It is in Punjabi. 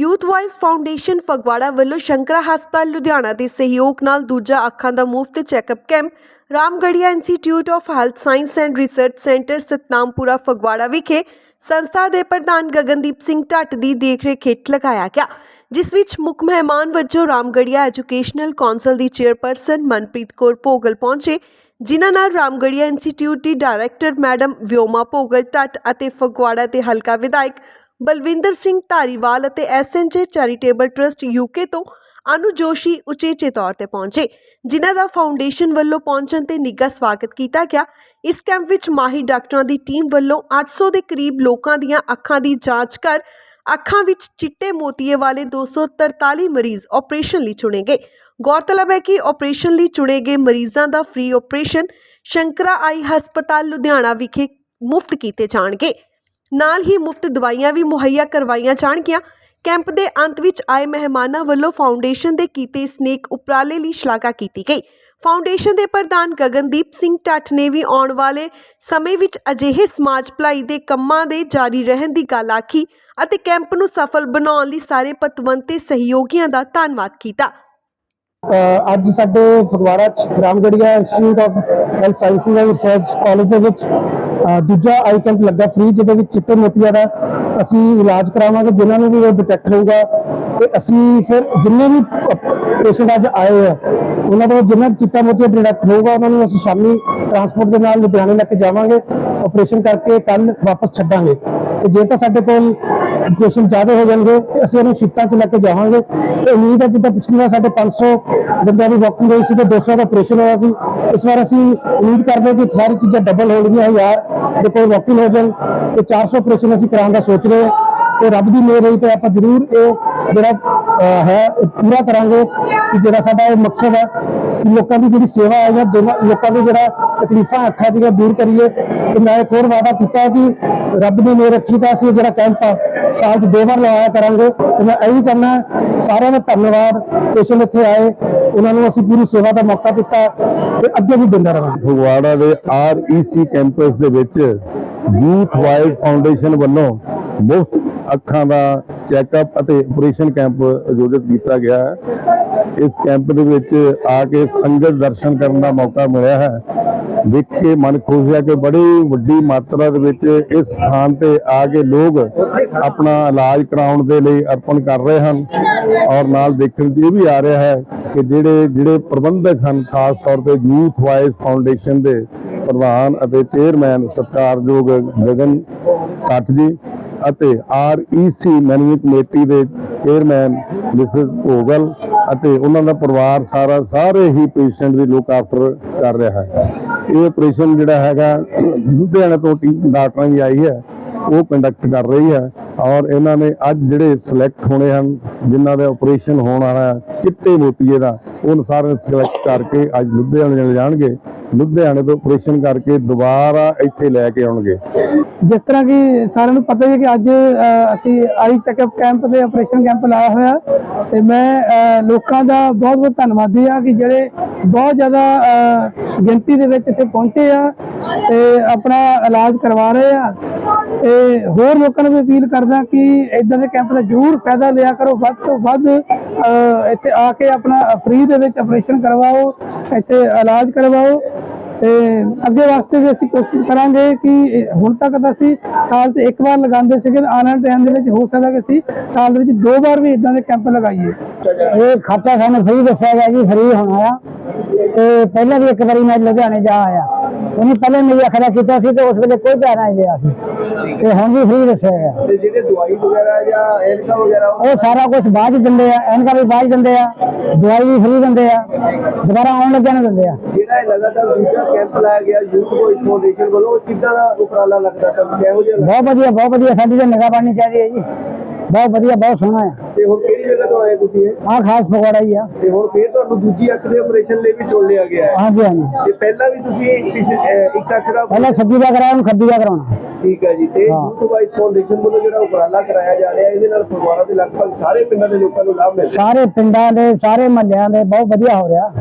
ਯੂਥ ਵਾਈਸ ਫਾਊਂਡੇਸ਼ਨ ਫਗਵਾੜਾ ਵੱਲੋਂ ਸ਼ੰਕਰਾ ਹਸਪਤਾਲ ਲੁਧਿਆਣਾ ਦੇ ਸਹਿਯੋਗ ਨਾਲ ਦੂਜਾ ਅੱਖਾਂ ਦਾ ਮੁਫਤ checkup camp Ramgarhia institute of health science and research centre Satnampura Phagwara ਵਿਖੇ ਸੰਸਥਾ ਦੇ ਪ੍ਰਧਾਨ ਗਗਨਦੀਪ ਸਿੰਘ ਢੱਟ ਦੀ ਦੇਖਰੇਖ ਹੇਠ ਲਗਾਇਆ ਗਿਆ, ਜਿਸ ਵਿੱਚ ਮੁੱਖ ਮਹਿਮਾਨ ਵਜੋਂ ਰਾਮਗੜੀਆ ਐਜੂਕੇਸ਼ਨਲ ਕੌਂਸਲ ਦੀ ਚੇਅਰਪਰਸਨ ਮਨਪ੍ਰੀਤ ਕੌਰ ਭੋਗਲ ਪਹੁੰਚੇ, ਜਿਨ੍ਹਾਂ ਨਾਲ ਰਾਮਗੜੀਆ ਇੰਸਟੀਚਿਊਟ ਦੀ ਡਾਇਰੈਕਟਰ ਮੈਡਮ ਵਿਓਮਾ ਭੋਗਲ ਢੱਟ ਅਤੇ ਫਗਵਾੜਾ ਦੇ ਹਲਕਾ ਵਿਧਾਇਕ ਬਲਵਿੰਦਰ ਸਿੰਘ ਧਾਰੀਵਾਲ ਅਤੇ ਐਸਐਨਜੇ ਚੈਰੀਟੇਬਲ ਟਰਸਟ ਯੂਕੇ ਤੋਂ ਅਨੂ ਜੋਸ਼ੀ ਉਚੇਚੇ ਤੌਰ ਤੇ ਪਹੁੰਚੇ, ਜਿਨ੍ਹਾਂ ਦਾ ਫਾਊਂਡੇਸ਼ਨ ਵੱਲੋਂ ਪਹੁੰਚਣ ਤੇ ਨਿੱਘਾ ਸਵਾਗਤ ਕੀਤਾ ਗਿਆ। ਇਸ ਕੈਂਪ ਵਿੱਚ ਮਾਹਿਰ ਡਾਕਟਰਾਂ ਦੀ ਟੀਮ ਵੱਲੋਂ 800 ਦੇ ਕਰੀਬ ਲੋਕਾਂ ਦੀਆਂ ਅੱਖਾਂ ਦੀ ਜਾਂਚ ਕਰ ਅੱਖਾਂ ਵਿੱਚ ਚਿੱਟੇ ਮੋਤੀਏ ਵਾਲੇ 243 ਮਰੀਜ਼ ਆਪਰੇਸ਼ਨ ਲਈ ਚੁਣੇ ਗਏ। ਗੌਰਤਲਬ ਹੈ ਕਿ ਆਪਰੇਸ਼ਨ ਲਈ ਚੁਣੇ ਗਏ ਮਰੀਜ਼ਾਂ ਦਾ ਫ੍ਰੀ ਆਪਰੇਸ਼ਨ ਸ਼ੰਕਰਾ ਆਈ ਹਸਪਤਾਲ ਲੁਧਿਆਣਾ ਵਿਖੇ ਮੁਫਤ ਕੀਤੇ ਜਾਣਗੇ। ਨਾਲ ਹੀ ਮੁਫਤ ਦਵਾਈਆਂ ਵੀ ਮੁਹੱਈਆ ਕਰਵਾਈਆਂ ਜਾਣਗੀਆਂ। ਕੈਂਪ ਦੇ ਅੰਤ ਵਿੱਚ ਆਏ ਮਹਿਮਾਨਾਂ ਵੱਲੋਂ ਫਾਊਂਡੇਸ਼ਨ ਦੇ ਕੀਤੇ ਇਸ ਨੇਕ ਉਪਰਾਲੇ ਲਈ ਸ਼ਲਾਘਾ ਕੀਤੀ ਗਈ। ਫਾਊਂਡੇਸ਼ਨ ਦੇ ਪ੍ਰਧਾਨ ਗਗਨਦੀਪ ਸਿੰਘ ਢੱਟ ਨੇ ਵੀ ਆਉਣ ਵਾਲੇ ਸਮੇਂ ਵਿੱਚ ਅਜਿਹੇ ਸਮਾਜ ਭਲਾਈ ਦੇ ਕੰਮਾਂ ਦੇ ਜਾਰੀ ਰਹਿਣ ਦੀ ਗੱਲ ਆਖੀ ਅਤੇ ਕੈਂਪ ਨੂੰ ਸਫਲ ਬਣਾਉਣ ਲਈ ਸਾਰੇ ਪਤਵੰਤੇ ਸਹਿਯੋਗੀਆਂ ਦਾ ਧੰਨਵਾਦ ਕੀਤਾ। ਅੱਜ ਸਾਡੇ ਫਗਵਾੜਾ ਚ Ramgarhia institute of health sciences and research college ਦੇ ਵਿੱਚ ਦੂਜਾ ਆਈ ਕੈਂਪ ਲੱਗਾ ਫ੍ਰੀ ਜਿਹਦੇ ਵਿੱਚ ਚਿੱਟੇ ਮੋਤੀਆਂ ਦਾ ਅਸੀਂ ਇਲਾਜ ਕਰਾਵਾਂਗੇ, ਜਿਨ੍ਹਾਂ ਨੂੰ ਵੀ ਉਹ ਡਿਟੈਕਟ ਹੋਊਗਾ। ਤੇ ਅਸੀਂ ਫਿਰ ਜਿੰਨੇ ਵੀ ਪੇਸ਼ੈਂਟ ਅੱਜ ਆਏ ਆ, ਉਹਨਾਂ ਤੋਂ ਜਿੰਨਾ ਚਿੱਟਾ ਮੋਤੀਆ ਡਿਟੈਕਟ ਹੋਊਗਾ, ਉਹਨਾਂ ਨੂੰ ਅਸੀਂ ਸ਼ਾਮੀ ਟਰਾਂਸਪੋਰਟ ਦੇ ਨਾਲ ਲੁਧਿਆਣੇ ਲੈ ਕੇ ਜਾਵਾਂਗੇ। ਆਪਰੇਸ਼ਨ ਕਰਕੇ ਕੱਲ ਵਾਪਸ ਛੱਡਾਂਗੇ। ਤੇ ਜੇ ਤਾਂ ਸਾਡੇ ਕੋਲ ਪੇਸ਼ੈਂਟ ਜ਼ਿਆਦਾ ਹੋ ਜਾਣਗੇ, ਤੇ ਅਸੀਂ ਉਹਨੂੰ ਸ਼ਿਫਟਾਂ 'ਚ ਲੈ ਕੇ ਜਾਵਾਂਗੇ। ਤੇ ਉਮੀਦ ਹੈ ਜਿੱਦਾਂ ਪਿਛਲੀ ਵਾਰ ਸਾਡੇ 500 ਬੰਦਿਆਂ ਦੀ ਵਾਕਿੰਗ ਹੋਈ ਸੀ, ਤੇ 200 ਦਾ ਆਪਰੇਸ਼ਨ ਹੋਇਆ ਸੀ। ਇਸ ਵਾਰ ਅਸੀਂ ਉਮੀਦ ਕਰਦੇ ਹਾਂ ਕਿ ਸਾਰੀ ਚੀਜ਼ਾਂ ਡਬਲ ਹੋਣਗੀਆਂ ਯਾਰ ਦੇ ਕੋਲ ਵਾਕਿੰਗ ਹੋ ਜਾਣ ਤੇ 400 ਆਪਰੇਸ਼ਨ ਅਸੀਂ ਕਰਾਉਣ ਦਾ ਸੋਚ ਰਹੇ ਹਾਂ। ਤੇ ਰੱਬ ਦੀ ਮਿਹਰ ਰਹੀ ਤੇ ਆਪਾਂ ਜ਼ਰੂਰ ਇਹ ਜਿਹੜਾ ਹੈ ਪੂਰਾ ਕਰਾਂਗੇ ਕਿ ਜਿਹੜਾ ਸਾਡਾ ਇਹ ਮਕਸਦ ਹੈ ਕਿ ਲੋਕਾਂ ਦੀ ਜਿਹੜੀ ਸੇਵਾ ਹੈ ਜਾਂ ਲੋਕਾਂ ਦੀ ਜਿਹੜਾ ਤਕਲੀਫਾਂ ਅੱਖਾਂ ਦੀਆਂ ਦੂਰ ਕਰੀਏ। ਤੇ ਮੈਂ ਇੱਕ ਹੋਰ ਵਾਅਦਾ ਕੀਤਾ ਕਿ ਰੱਬ ਦੀ ਮਿਹਰ ਰੱਖੀ ਤਾਂ ਅਸੀਂ ਜਿਹੜਾ ਕੈਂਪ ਆ, ਸਾਲ 'ਚ ਦੋ ਵਾਰ ਲਗਾਇਆ ਕਰਾਂਗੇ। ਤੇ ਮੈਂ ਇਹ ਵੀ ਸਾਰਿਆਂ ਦਾ ਧੰਨਵਾਦ ਪੇਸ਼ੈਂਟ ਇੱਥੇ ਆਏ, ਉਹਨਾਂ ਨੂੰ ਅਸੀਂ ਪੂਰੀ ਸੇਵਾ ਦਾ ਮੌਕਾ ਦਿੱਤਾ ਤੇ ਅੱਗੇ ਵੀ ਦਿੰਦਾ ਰਹਾਂਗੇ ਫਗਵਾੜਾ ਦੇ ਆਰਈਸੀ ਕੈਂਪਸ ਦੇ ਵਿੱਚ ਯੂਥ ਵਾਈਡ ਫਾਊਂਡੇਸ਼ਨ ਵੱਲੋਂ ਮੁਫਤ ਅੱਖਾਂ ਦਾ ਚੈੱਕਅਪ ਅਤੇ ਆਪਰੇਸ਼ਨ ਕੈਂਪ ਆਯੋਜਿਤ ਕੀਤਾ ਗਿਆ ਹੈ। ਇਸ ਕੈਂਪ ਦੇ ਵਿੱਚ ਆ ਕੇ ਸੰਗਤ ਦਰਸ਼ਨ ਕਰਨ ਦਾ ਮੌਕਾ ਮਿਲਿਆ ਹੈ। ਦੇਖ ਕੇ ਮਨ ਖੁਸ਼ ਹੈ ਕਿ ਬੜੀ ਵੱਡੀ ਮਾਤਰਾ ਦੇ ਵਿੱਚ ਇਸ ਸਥਾਨ ਤੇ ਆ ਕੇ ਲੋਕ ਆਪਣਾ ਇਲਾਜ ਕਰਾਉਣ ਦੇ ਲਈ ਅਰਪਣ ਕਰ ਰਹੇ ਹਨ ਔਰ ਨਾਲ ਦੇਖਣ 'ਚ ਇਹ ਵੀ ਆ ਰਿਹਾ ਹੈ ਕਿ ਜਿਹੜੇ ਜਿਹੜੇ ਪ੍ਰਬੰਧਕ ਹਨ, ਖਾਸ ਤੌਰ ਤੇ ਯੂਥ ਵਾਈਜ਼ ਫਾਊਂਡੇਸ਼ਨ ਦੇ ਪ੍ਰਧਾਨ ਅਤੇ ਚੇਅਰਮੈਨ ਸਤਿਕਾਰਯੋਗ ਗਗਨ ਕੱਟ ਜੀ ਅਤੇ ਆਰਈਸੀ ਮੈਨੇਜਮੈਂਟ ਕਮੇਟੀ ਦੇ ਚੇਅਰਮੈਨ ਮਿਸਿਸ ਭੋਗਲ ਅਤੇ ਉਹਨਾਂ ਦਾ ਪਰਿਵਾਰ ਸਾਰਾ, ਸਾਰੇ ਹੀ ਪੇਸ਼ੈਂਟ ਦੀ ਲੁੱਕ ਆਫਟਰ ਕਰ ਰਿਹਾ ਹੈ। ਇਹ ਆਪਰੇਸ਼ਨ ਜਿਹੜਾ ਹੈਗਾ, ਲੁਧਿਆਣਾ ਤੋਂ ਟੀਮ ਡਾਕਟਰਾਂ ਦੀ ਆਈ ਹੈ। ਉਹ ਕੰਡਕਟ ਕਰ ਰਹੀ ਹੈ ਔਰ ਇਹਨਾਂ ਨੇ ਅੱਜ ਜਿਹੜੇ ਸਿਲੈਕਟ ਹੋਣੇ ਹਨ, ਜਿਨ੍ਹਾਂ ਦਾ ਆਪਰੇਸ਼ਨ ਹੋਣ ਵਾਲਾ ਹੈ, ਚਿੱਟੇ ਮੋਤੀਏ ਦਾ ਉਹਨ ਸਾਰੇ ਸਿਲੈਕਟ ਕਰਕੇ ਅੱਜ ਲੁਧਿਆਣੇ ਲੈ ਜਾਣਗੇ। ਲੁਧਿਆਣੇ ਤੋਂ ਆਪਰੇਸ਼ਨ ਕਰਕੇ ਦੁਬਾਰਾ ਇੱਥੇ ਲੈ ਕੇ ਆਉਣਗੇ। ਜਿਸ ਤਰ੍ਹਾਂ ਕਿ ਸਾਰਿਆਂ ਨੂੰ ਪਤਾ ਹੀ ਹੈ ਕਿ ਅੱਜ ਅਸੀਂ ਆਈ ਚੈੱਕਅਪ ਕੈਂਪ ਤੇ ਆਪਰੇਸ਼ਨ ਕੈਂਪ ਲਾਇਆ ਹੋਇਆ ਤੇ ਮੈਂ ਲੋਕਾਂ ਦਾ ਬਹੁਤ ਬਹੁਤ ਧੰਨਵਾਦੀ ਆ ਕਿ ਜਿਹੜੇ ਬਹੁਤ ਜ਼ਿਆਦਾ ਗਿਣਤੀ ਦੇ ਵਿੱਚ ਇੱਥੇ ਪਹੁੰਚੇ ਆ ਤੇ ਆਪਣਾ ਇਲਾਜ ਕਰਵਾ ਰਹੇ ਆ। ਤੇ ਹੋਰ ਲੋਕਾਂ ਨੂੰ ਵੀ ਅਪੀਲ ਕਰਦਾ ਕਿ ਇਦਾਂ ਦੇ ਕੈਂਪ ਦਾ ਜ਼ਰੂਰ ਫਾਇਦਾ ਲਿਆ ਕਰੋ। ਵੱਧ ਤੋਂ ਵੱਧ ਇੱਥੇ ਆ ਕੇ ਆਪਣਾ ਫ੍ਰੀ ਦੇ ਵਿੱਚ ਆਪਰੇਸ਼ਨ ਕਰਵਾਓ, ਇੱਥੇ ਇਲਾਜ ਕਰਵਾਓ। ਤੇ ਅੱਗੇ ਵਾਸਤੇ ਵੀ ਅਸੀਂ ਕੋਸ਼ਿਸ਼ ਕਰਾਂਗੇ ਕਿ ਹੁਣ ਤੱਕ ਤਾਂ ਅਸੀਂ ਸਾਲ 'ਚ ਇੱਕ ਵਾਰ ਲਗਾਉਂਦੇ ਸੀਗੇ ਤੇ ਆਉਣ ਵਾਲੇ ਟਾਈਮ ਦੇ ਵਿੱਚ ਹੋ ਸਕਦਾ ਕਿ ਅਸੀਂ ਸਾਲ ਦੇ ਵਿੱਚ ਦੋ ਵਾਰ ਵੀ ਇਦਾਂ ਦੇ ਕੈਂਪ ਲਗਾਈਏ। ਇਹ ਖਾਤਾ ਸਾਨੂੰ ਫ੍ਰੀ ਦੱਸਿਆ ਗਿਆ ਜੀ ਫ੍ਰੀ ਹੋਣਾ ਆ ਤੇ ਪਹਿਲਾਂ ਵੀ ਇੱਕ ਵਾਰੀ ਮੈਂ ਲੁਧਿਆਣੇ ਜਾ ਆਇਆ। ਉਹਨੇ ਪਹਿਲੇ ਮੇਰੀ ਅੱਖ ਦਾ ਕੀਤਾ ਸੀ ਤੇ ਉਸ ਵੇਲੇ ਕੋਈ ਪੈਸਾ ਨਹੀਂ ਲਿਆ ਸੀ। ਤੇ ਹੁਣ ਵੀ ਫ੍ਰੀ ਦੱਸਿਆ ਗਿਆ। ਤੇ ਜਿਹੜੇ ਦਵਾਈ ਵਗੈਰਾ ਜਾਂ ਐਨਕਾ ਵਗੈਰਾ ਉਹ ਸਾਰਾ ਕੁਝ ਬਾਅਦ ਚ ਦਿੰਦੇ ਆ ਐਨਕਾਂ ਵੀ ਬਾਅਦ ਦਿੰਦੇ ਆ ਦਵਾਈ ਵੀ ਫ੍ਰੀ ਦਿੰਦੇ ਆ ਦੁਬਾਰਾ ਆਉਣ ਲੱਗਿਆ ਨੂੰ ਦਿੰਦੇ ਆ। ਜਿਹੜਾ ਲਗਾਤਾਰ ਦੂਜਾ ਕੈਂਪ ਲਾਇਆ ਗਿਆ ਯੂਥ ਵੋਇਸ ਫਾਊਂਡੇਸ਼ਨ ਵੱਲੋਂ ਕਿੱਦਾਂ ਦਾ ਉਪਰਾਲਾ ਲੱਗਦਾ ਤੁਹਾਨੂੰ? ਕਿਹੋ ਜਿਹਾ ਬਹੁਤ ਵਧੀਆ ਬਹੁਤ ਵਧੀਆ ਸਾਡੀ ਤਾਂ ਨਿਗਾਹ ਬਣਨੀ ਚਾਹੀਦੀ ਹੈ ਜੀ। ਬਹੁਤ ਵਧੀਆ ਬਹੁਤ ਸੋਹਣਾ ਹੈ। ਤੇ ਹੁਣ ਕਿਹੜੀ ਜਗ੍ਹਾ ਤੋਂ ਆਏ ਤੁਸੀਂ ਇਹ? ਖਾਸ ਫਗਵਾੜਾ ਹੀ ਆ। ਤੇ ਹੁਣ ਫੇਰ ਤੁਹਾਨੂੰ ਦੂਜੀ ਅੱਖ ਦੇ ਆਪਰੇਸ਼ਨ ਲਈ ਵੀ ਚੁਣ ਲਿਆ ਗਿਆ ਹੈ। ਹਾਂਜੀ ਹਾਂਜੀ। ਤੇ ਪਹਿਲਾਂ ਵੀ ਤੁਸੀਂ ਅਹ, ਇੱਕ ਅੱਖ ਦਾ ਪਹਿਲਾਂ ਛੱਬੀ ਦਾ ਕਰਾਇਆ ਹੁਣ ਖੱਬੀ ਦਾ ਕਰਾਉਣਾ। ਠੀਕ ਹੈ ਜੀ ਤੇ ਹਾਂ। ਯੂਥ ਵਾਈਸ ਫਾਊਂਡੇਸ਼ਨ ਵੱਲੋਂ ਜਿਹੜਾ ਉਪਰਾਲਾ ਕਰਾਇਆ ਜਾ ਰਿਹਾ ਇਹਦੇ ਨਾਲ ਫਗਵਾੜਾ ਦੇ ਲਗਭਗ ਸਾਰੇ ਪਿੰਡਾਂ ਦੇ ਲੋਕਾਂ ਨੂੰ ਲਾਭ ਮਿਲ ਰਿਹਾ। ਸਾਰੇ ਪਿੰਡਾਂ ਦੇ ਸਾਰੇ ਮਹੱਲਿਆਂ ਦੇ ਬਹੁਤ ਵਧੀਆ ਹੋ ਰਿਹਾ।